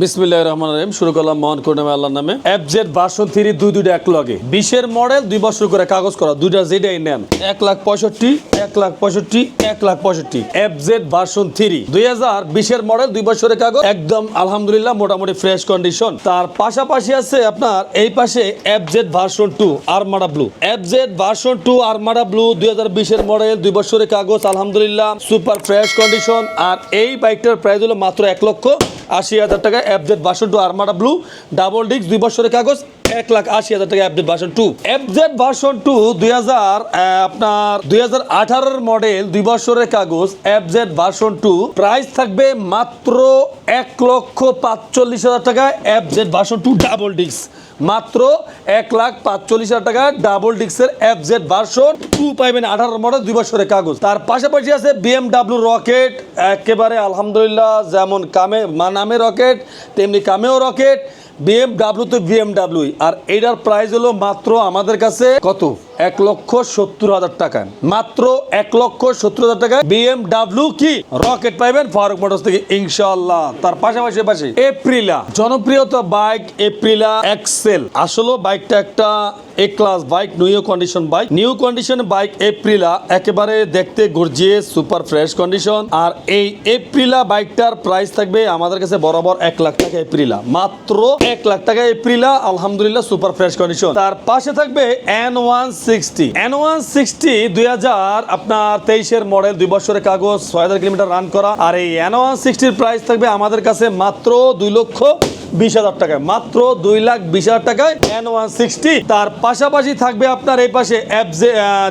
বিসমিল্লাহ রহমান রহিম, শুরু করলাম মহান করুণাময় আল্লাহর নামে। এফ জেড ভার্সন থ্রি দুই দুইটা এক লগে। বিশের মডেল দুই বছর করে কাগজ করা, দুইটা যেটাই নেন। এক লাখ পঁয়ষট্টি, এক লাখ পঁয়ষট্টি, এক লাখ পঁয়ষট্টি। এফ জেড ভার্সন থ্রি দুই হাজার বিশের মডেল দুই বছরের কাগজ, একদম আলহামদুলিল্লাহ মোটামুটি ফ্রেশ কন্ডিশন তার পাশাপাশি আছে আপনার এই পাশে F Z version two Armada blue F Z version two Armada blue দুই হাজার বিশের মডেল দুই বছরের কাগজ, আলহামদুলিল্লাহ সুপার ফ্রেশ কন্ডিশন আর এই বাইকটার প্রাইস হলো মাত্র এক লক্ষ আশি হাজার টাকা অ্যাপজেট বাষট্টু আর্মাডা ব্লু ডাবল ডিস্ক দুই বছরের কাগজ এক লাখ আশি হাজার টাকা FZ version two FZ version two দুই হাজার আপনার দুই হাজার আঠারোর মডেল দুই বছরের কাগজ। এফজেড ভার্সন টু প্রাইস থাকবে মাত্র এক লক্ষ পাঁচচল্লিশ হাজার টাকা। FZ version two double disc মাত্র এক লাখ পাঁচচল্লিশ হাজার টাকা ডাবল ডিস্কের এফ জেড ভার্সন টু পাইবেন আঠারো মডেল দুই বছরের কাগজ। তার পাশাপাশি আছে বিএমডাব্লিউ রকেট একেবারে আলহামদুলিল্লাহ যেমন কামে নামে রকেট তেমনি কামেও রকেট বিএমডাব্লিউ তো বিএমডাব্লিউ আর এটার প্রাইস হলো মাত্র আমাদের কাছে কত? এক লক্ষ সত্তর হাজার টাকা। মাত্র এক লক্ষ সত্তর হাজার টাকা বিএমডাব্লিউ কি? রকেট পাইবেন ফারুক মোটরস থেকে, ইনশাআল্লাহ। তার পাশাপাশি পাশে এপ্রিলা জনপ্রিয়তা বাইক এপ্রিলা এক্সেল আসলে বাইকটা একটা A class bike new condition bike. New condition bike Aprilia একেবারে দেখতে গর্জিয়াস সুপার ফ্রেশ কন্ডিশন আর এই এপ্রিলা বাইকটার প্রাইস থাকবে আমাদের কাছে বরাবর এক লাখ টাকা এপ্রিলা মাত্র এক লাখ টাকা এপ্রিলা আলহামদুলিল্লাহ সুপার ফ্রেশ কন্ডিশন তার পাশে থাকবে N one sixty N sixty দুই হাজার, আপনার তেইশের মডেল দুই বছরের কাগজ, ছয় হাজার কিলোমিটার রান করা। আর এই এন ওয়ান সিক্সটির প্রাইস থাকবে আমাদের কাছে মাত্র দুই লক্ষ বিশ হাজার টাকায়। মাত্র দুই লাখ বিশ হাজার টাকায় এন সিক্সটি তার পাশাপাশি থাকবে আপনার এই পাশে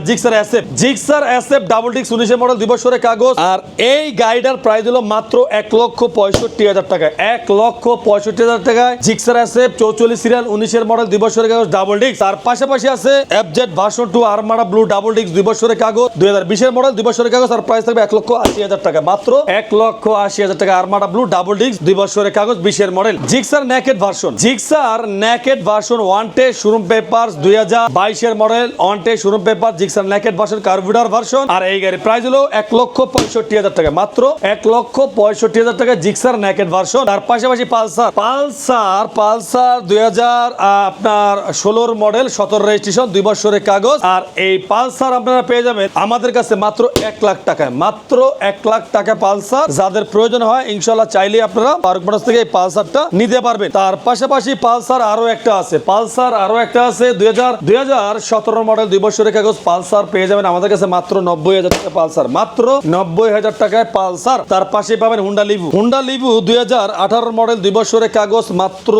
Gixxer SF Gixxer SF double ডিক্স উনিশের মডেল দুই বছরের কাগজ। আর এই গাড়িটার প্রাইস হলো মাত্র এক লক্ষ পঁয়ষট্টি হাজার টাকা এক লক্ষ পঁয়ষট্টি হাজার টাকায় জিক্সার এসএফ চৌচল্লিশ সিরিয়াল উনিশের মডেল দুই বছরের কাগজ ডাবল ডিক্স তার পাশাপাশি আছে F Z version two Armada blue double ডিক্স দুই বছরের কাগজ। দুই হাজার বিশের মডেল দুই বছরের কাগজ, আর প্রাইস থাকবে এক লক্ষ আশি হাজার টাকা। মাত্র এক লক্ষ আশি হাজার টাকা আরমারা ব্লু ডাবল ডিক্স দুই বছরের কাগজ, বিশের model Gixxer naked version Gixxer naked version one টে শোরুম পেপার দুই হাজার বাইশের মডেল ওয়ান টে showroom paper Gixxer naked version কার্ভিডার version আর এই গাড়ির প্রাইস হলো এক লক্ষ পঁয়ষট্টি হাজার টাকা। মাত্র এক লক্ষ পঁয়ষট্টি হাজার টাকা জিক্সার নেকেট ভার্সন তার পাশাপাশি পালসার পালসার পালসার দুই হাজার আপনার ষোলোর মডেল সতেরো রেজিস্ট্রেশন দুই বছরের কাগজ। আর এই পালসার আপনারা পেয়ে যাবেন আমাদের কাছে মাত্র এক লাখ টাকায়। মাত্র এক লাখ টাকা পালসার। যাদের প্রয়োজন হয় ইনশাল্লাহ চাইলে আপনারা পার্ক মোটরস থেকে এই পালসারটা নিতে পারবেন। তার পাশাপাশি পালসার আরও একটা আছে। পালসার আরও একটা আছে। দুই হাজার দুই হাজার সতেরো মডেল দুই বছরের কাগজ পালসার পেয়ে যাবেন আমাদের কাছে মাত্র নব্বই হাজার টাকা পালসার। মাত্র নব্বই হাজার টাকায় পালসার। তার পাশে পাবেন হুন্ডা লিবু। হুন্ডা লিবু দুই হাজার আঠারো মডেল দুই বছরের কাগজ মাত্র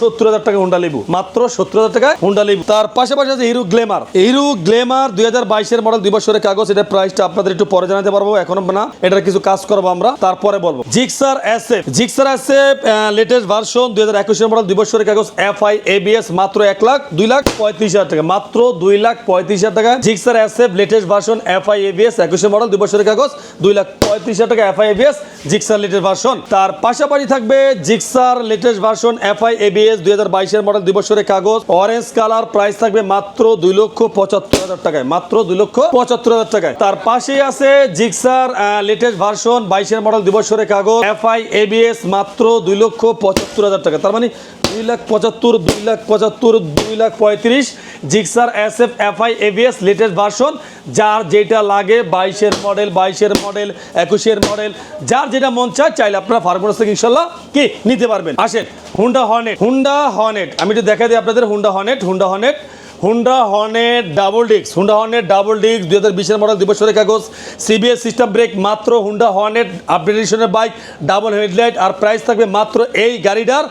সত্তর হাজার টাকা হুন্ডা লিবু। মাত্র সত্তর হাজার টাকায় হুন্ডা লিবু। তার পাশাপাশি আছে হিরো গ্লেমার। হিরো গ্লেমার দুই হাজার বাইশের মডেল দুই বছরের কাগজ, এটার প্রাইসটা আপনাদের একটু পরে জানাতে পারব। এখন না, এটার কিছু কাজ করব আমরা, তারপরে বলব। Gixxer SF Gixxer SF latest version দুই হাজার একুশের মডেল দুই বছরের কাগজ এফ আই এবিএস মাত্র এক লাখ দুই লাখ পঁয়ত্রিশ হাজার টাকা, মাত্র দুই লাখ পঁয়ত্রিশ হাজার টাকা। Gixxer SF latest version F I ABS একুশের মডেল দুই বছরের কাগজ, দুই লাখ পঁয়ত্রিশ হাজার টাকা F I ABS Gixxer latest version তার পাশাপাশি থাকবে Gixxer latest version F I ABS দুই হাজার বাইশের মডেল দুই বছরের কাগজ। অরেঞ্জ কালার প্রাইস থাকবে মাত্র দুই লক্ষ পঁচাত্তর হাজার টাকায়, মাত্র দুই লক্ষ পঁচাত্তর হাজার টাকায়। তার পাশেই আছে জিক্সার লেটেস্ট ভার্সন বাইশের মডেল দুই কাগজ এফ আই এবিএস মাত্র দুই লক্ষ পঁচাত্তর হাজার টাকা। তার মানে দুই লাখ পঁচাত্তর, দুই লাখ পঁচাত্তর, দুই লাখ পঁয়ত্রিশ Gixxer S F F I ABS latest version যার যেটা লাগে বাইশের মডেল বাইশের মডেল একুশের মডেল যার যেটা মন চায়, চাইলে আপনারা ফার্মোস থেকে ইনশাল্লাহ কি নিতে পারবেন। আসেন হুন্ডা হর্নেট হুন্ডা হর্নেট আমি একটু দেখা দিই আপনাদের Honda Hornet Honda Hornet Honda হর্নের double ডিক্স হুন্ডা হর্নের ডাবল ডিক্স দু হাজার বিশের মডেল দুই কাগজ সিবিএস সিস্টেম ব্রেক মাত্র হুন্ডা হর্নের আপডেটেশনের বাইক ডাবল হেডলাইট আর প্রাইস থাকবে মাত্র এই গাড়িটার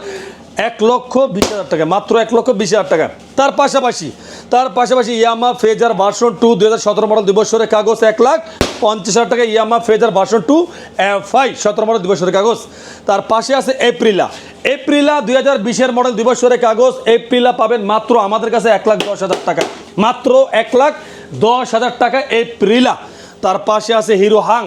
এক লক্ষ বিশ হাজার টাকা, মাত্র এক লক্ষ বিশ হাজার টাকা। তার পাশাপাশি তার পাশাপাশি ইয়ামা ফেজার ভার্সন টু দু হাজার সতেরো মডেল দুই কাগজ এক লাখ পঞ্চাশ হাজার টাকা ইয়ামা ফেজার ভার্সন টু আই সতেরো মডেল দুই বছরের কাগজ। তার পাশে আছে এপ্রিলা এপ্রিলা দুই হাজার বিশের মডেল দুই বছরের কাগজ। এপ্রিলা পাবেন মাত্র আমাদের কাছে এক লাখ দশ হাজার টাকা। মাত্র এক লাখ দশ হাজার টাকা এপ্রিলা তার পাশে আছে হিরো হাং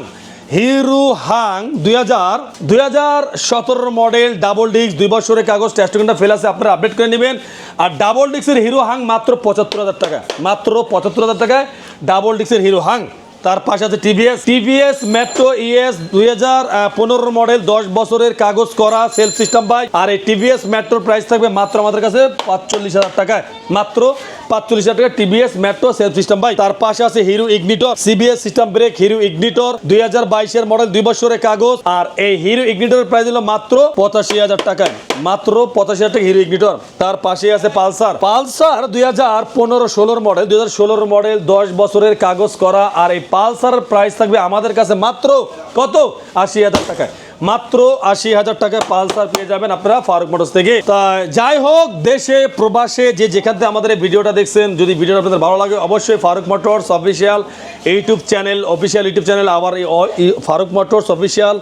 হিরো হাং দুই হাজার দুই হাজার সতেরো মডেল ডাবল ডিস্ক দুই বছরের কাগজ। টেস্টমেন্টটা ফেল আছে, আপনারা আপডেট করে নেবেন। আর ডাবল ডিস্কের হিরো হাং মাত্র পঁচাত্তর হাজার টাকা। মাত্র পঁচাত্তর হাজার টাকায় ডাবল ডিস্কের হিরো হাং তার পাশে আছে টিভিএস। টিভিএস মেট্রো ইএস দুই হাজার পনেরো মডেল, দশ বছরের কাগজ করা সেলফ সিস্টেম বাইক আর এই টিভিএস মেট্রোর প্রাইস থাকবে মাত্র আমাদের কাছে পাঁচচল্লিশ হাজার টাকায়। মাত্র পাঁচচল্লিশ হাজার টাকা টিভিএস, মেট্রো, সেলফ সিস্টেম। তার পাশে আছে Hero Ignitor, CBS system brake, Hero Ignitor, দুই হাজার বাইশের মডেল, দুই বছরের কাগজ, আর এই হিরো প্রাইস হলো মাত্র পঁচাশি হাজার টাকায়। মাত্র পঁচাশি হাজার টাকা হিরো ইগনিটর। তার পাশে আছে পালসার। পালসার দুই হাজার পনেরো ষোলোর মডেল, দুই হাজার ষোলোর মডেল, দশ বছরের কাগজ করা, আর এই পালসারের প্রাইস থাকবে আমাদের কাছে মাত্র কত? আশি হাজার টাকায়। মাত্র আশি হাজার টাকায় পালসার পেয়ে যাবেন আপনারা ফারুক মোটরস থেকে। তা যাই হোক, দেশে, প্রবাসে যে যেখান থেকে আমাদের ভিডিওটা দেখছেন, যদি ভিডিওটা আপনাদের ভালো লাগে, অবশ্যই Farooq Motors official YouTube channel, official YouTube channel, আবার Farooq Motors official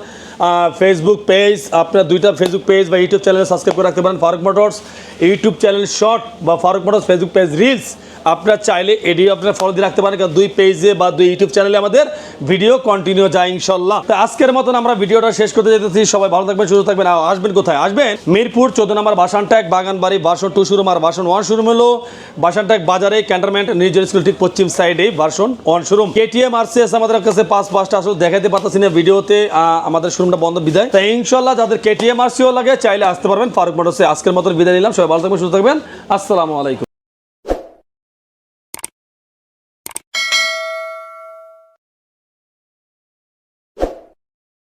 Facebook page আপনার দুইটা ফেসবুক পেজ বা ইউটিউব চ্যানেলে সাবস্ক্রাইব করে রাখতে পারেন Farooq Motors. YouTube channel short বা Farooq Motors Facebook page reels আপনার চাইলে এটি আপনার ফলো দিয়ে রাখতে পারেন, কারণ দুই পেজে বা দুই ইউটিউব চ্যানেলে আমাদের ভিডিও কন্টিনিউ যায় ইনশাল্লাহ তো আজকের মতন আমরা ভিডিওটা শেষ করতে যেতেছি। সবাই ভালো থাকবেন, সুস্থ থাকবেন। আসবেন কোথায়? আসবেন মিরপুর, চোদ্দ নম্বর বাসান ট্যাগ, বাগানবাড়ি, বাসন টু শোরুম আর বাসন ওয়ান শোরুম হলো। বাসান ট্যাগ বাজারে, ক্যান্টনমেন্ট নিউজের স্কুল ঠিক পশ্চিম সাইডে বাসন ওয়ান শোরুম। কেটিএম আরসিএস আমাদের কাছে পাঁচ পাঁচটা আসলে দেখাতে পারতেছি না ভিডিওতে আমাদের শোরুমটা বন্ধ, বিদায়। তাই ইনশাল্লাহ যাদের কেটিএম আরসিও লাগে, চাইলে আসতে পারবেন ফারুক মোটরসে। আজকের মতন বিদায় নিলাম। সবাই ভালো থাকবেন, সুস্থ থাকবেন। আসসালামু আলাইকুম।